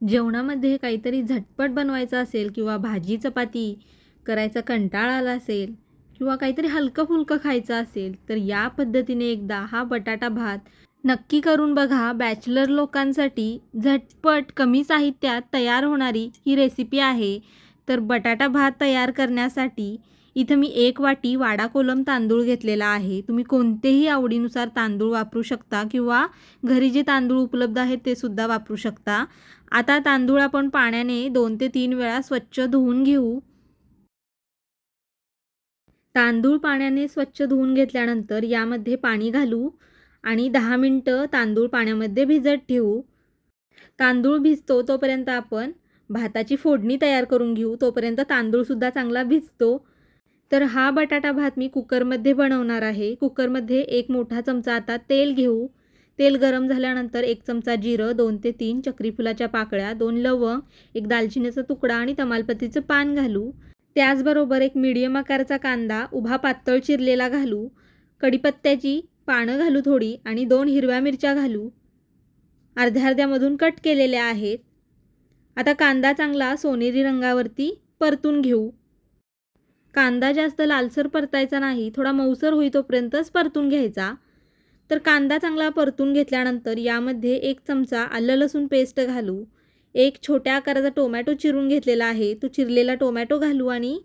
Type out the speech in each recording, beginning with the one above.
जेवणामध्ये काहीतरी झटपट बनवायचं असेल किंवा भाजी चपाती करायचा कंटाळा आला असेल किंवा काहीतरी हलकं फुलकं खायचं असेल तर या पद्धतीने एकदा हा बटाटा भात नक्की करून बघा. बॅचलर लोकांसाठी झटपट कमी साहित्यात तयार होणारी ही रेसिपी आहे. तर बटाटा भात तयार करण्यासाठी इथं मी एक वाटी वाडा कोलम तांदूळ घेतलेला आहे. तुम्ही कोणतेही आवडीनुसार तांदूळ वापरू शकता किंवा घरी जे तांदूळ उपलब्ध आहेत ते सुद्धा वापरू शकता. आता तांदूळ आपण पाण्याने दोन ते तीन वेळा स्वच्छ धुवून घेऊ. तांदूळ पाण्याने स्वच्छ धुवून घेतल्यानंतर यामध्ये पाणी घालू आणि दहा मिनटं तांदूळ पाण्यामध्ये भिजत ठेवू. तांदूळ भिजतो तोपर्यंत आपण भाताची फोडणी तयार करून घेऊ. तोपर्यंत तांदूळसुद्धा चांगला भिजतो. तर हा बटाटा भात मी कुकरमध्ये बनवणार आहे. कुकरमध्ये एक मोठा चमचा आता तेल घेऊ. तेल गरम झाल्यानंतर एक चमचा जिरं दोन ते तीन चक्रीफुलाच्या पाकळ्या दोन लवंग एक दालचिनीचा तुकडा आणि तमालपत्तीचं पान घालू. त्याचबरोबर एक मीडियम आकाराचा कांदा उभा पातळ चिरलेला घालू. कढीपत्त्याची पानं घालू थोडी आणि दोन हिरव्या मिरच्या घालू. अर्ध्या अर्ध्यामधून कट केलेल्या आहेत. आता कांदा चांगला सोनेरी रंगावरती परतून घेऊ. कांदा जास्त लालसर परतायचा नाही थोडा मऊसर होईतोपर्यंतच परतून घ्यायचा. तर कांदा चांगला परतून घेतल्यानंतर यामध्ये एक चमचा आलं लसूण पेस्ट घालू. एक छोट्या आकाराचा टोमॅटो चिरून घेतलेला आहे तो चिरलेला टोमॅटो घालू आणि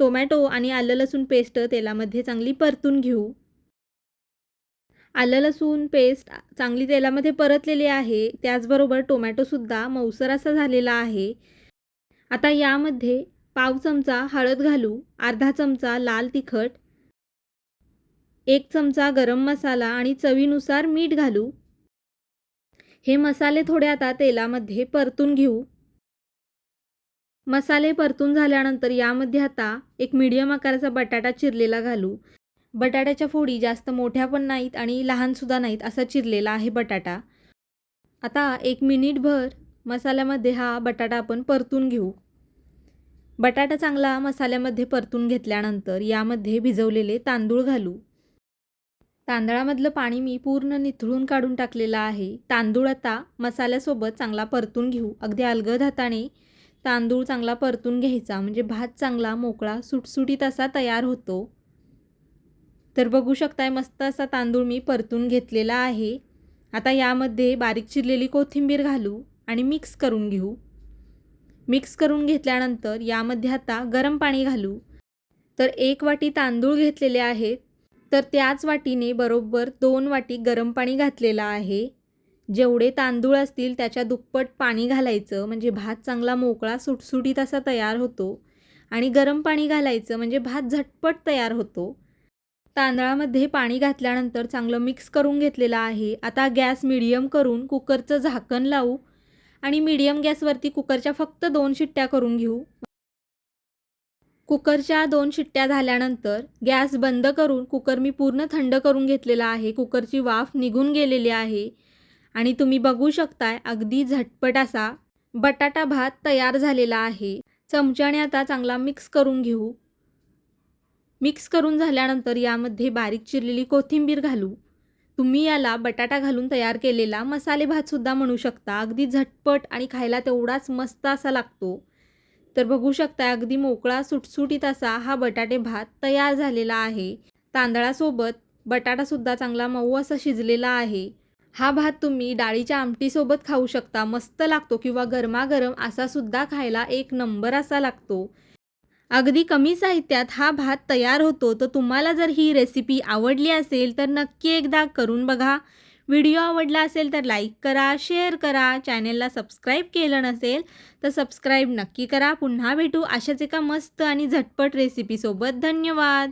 टोमॅटो आणि आलं लसूण पेस्ट तेलामध्ये चांगली परतून घेऊ. आलं लसूण पेस्ट चांगली तेलामध्ये परतलेली आहे त्याचबरोबर टोमॅटोसुद्धा मऊसर असा झालेला आहे. आता यामध्ये पाव चमचा हळद घालू अर्धा चमचा लाल तिखट एक चमचा गरम मसाला आणि चवीनुसार मीठ घालू. हे मसाले थोडे आता तेलामध्ये परतून घेऊ. मसाले परतून झाल्यानंतर यामध्ये आता एक मीडियम आकाराचा बटाटा चिरलेला घालू. बटाट्याच्या फोडी जास्त मोठ्या पण नाहीत आणि लहानसुद्धा नाहीत असा चिरलेला आहे बटाटा. आता एक मिनिटभर मसाल्यामध्ये हा बटाटा आपण परतून घेऊ. बटाटा चांगला मसाल्यामध्ये परतून घेतल्यानंतर यामध्ये भिजवलेले तांदूळ घालू. तांदळामधलं पाणी मी पूर्ण निथळून काढून टाकलेलं आहे. तांदूळ आता मसाल्यासोबत चांगला परतून घेऊ. अगदी अलगद हाताने तांदूळ चांगला परतून घ्यायचा. म्हणजे भात चांगला मोकळा सुटसुटीत असा तयार होतो. तर बघू शकताय मस्त असा तांदूळ मी परतून घेतलेला आहे. आता यामध्ये बारीक चिरलेली कोथिंबीर घालू आणि मिक्स करून घेऊ. मिक्स करून घेतल्यानंतर यामध्ये आता गरम पाणी घालू. तर एक वाटी तांदूळ घेतलेले आहेत. तर त्याच वाटीने बरोबर दोन वाटी गरम पाणी घातलेलं आहे. जेवढे तांदूळ असतील त्याच्या दुप्पट पाणी घालायचं. म्हणजे भात चांगला मोकळा सुटसुटीत असा तयार होतो. आणि गरम पाणी घालायचं म्हणजे भात झटपट तयार होतो. तांदळामध्ये पाणी घातल्यानंतर चांगलं मिक्स करून घेतलेलं आहे. आता गॅस मिडियम करून कुकरचं झाकण लावू. आणि मीडियम गॅसवरती कुकरच्या फक्त दोन शिट्ट्या करून घेऊ. कुकरच्या दोन शिट्ट्या झाल्यानंतर गॅस बंद करून कुकर मी पूर्ण थंड करून घेतलेला आहे. कुकरची वाफ निघून गेलेली आहे. आणि तुम्ही बघू शकताय अगदी झटपट असा बटाटा भात तयार झालेला आहे. चमच्याने आता चांगला मिक्स करून घेऊ. मिक्स करून झाल्यानंतर यामध्ये बारीक चिरलेली कोथिंबीर घालू. तुम्ही याला बटाटा घालून तयार केलेला मसाले भातसुद्धा म्हणू शकता. अगदी झटपट आणि खायला तेवढाच मस्त असा लागतो. तर बघू शकता अगदी मोकळा सुटसुटीत असा हा बटाटे भात तयार झालेला आहे. तांदळासोबत बटाटासुद्धा चांगला मऊ असा शिजलेला आहे. हा भात तुम्ही डाळीच्या आमटीसोबत खाऊ शकता. मस्त लागतो किंवा गरमागरम असा सुद्धा खायला एक नंबर असा लागतो. अगदी कमी साहित्यात हा भात तयार होतो तर तुम्हाला जर ही रेसिपी आवडली असेल तर नक्की एकदा करून बघा. व्हिडिओ आवडला असेल तर लाईक करा शेअर करा. चॅनेलला सबस्क्राईब केलं नसेल तर सबस्क्राईब नक्की करा. पुन्हा भेटू अशाच एका मस्त आणि झटपट रेसिपीसोबत धन्यवाद!